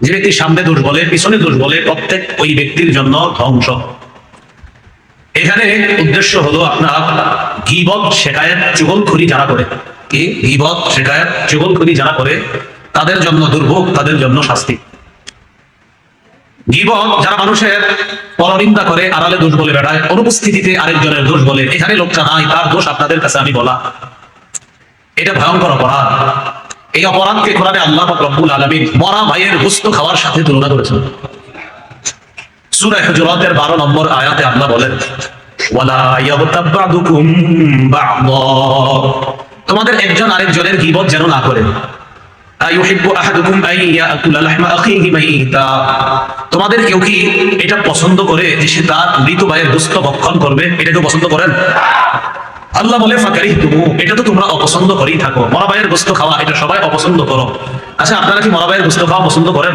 যে ব্যক্তি সামনে দোষ বলে পিছনে দোষ বলে প্রত্যেক ওই ব্যক্তির জন্য ধ্বংস। এখানে উদ্দেশ্য হলো আপনার গিবত, শেখায়ত, চুগলখুরি যারা করে। কি? শেখায়ত, চুগলখুরি যারা করে, তাদের জন্য দুর্ভোগ, তাদের জন্য শাস্তি। যারা মানুষের পরনিন্দা করে, আড়ালে দোষ বলে বেড়ায়, অনুপস্থিতিতে আরেকজনের দোষ বলে এখানে লোকটা নাই, তার দোষ আপনাদের কাছে আমি বলা। এটা ভয়ঙ্কর অপরাধ। এই অপরাধকে কোরআনে আল্লাহ রব্বুল আলামিন মরা ভাইয়ের গোস্ত খাওয়ার সাথে তুলনা করেছেন। সূরা হুজুরাতের 12 নম্বর আয়াতে আল্লাহ বলেন তোমাদের একজন আরেকজনের গীবত যেন না করে। তোমাদের কেউ কি এটা পছন্দ করে যে সে তার মৃত ভাইয়ের গোস্ত ভক্ষণ করবে? এটা কেউ পছন্দ করেন? আল্লাহ বলে ফাঁকারি তুমু এটা তো তোমরা অপছন্দ করেই থাকো। মরা ভাইয়ের গোস্ত খাওয়া, এটা সবাই অপছন্দ করো। আচ্ছা আপনারা কি মরা ভাইয়ের গোস্ত খাওয়া পছন্দ করেন?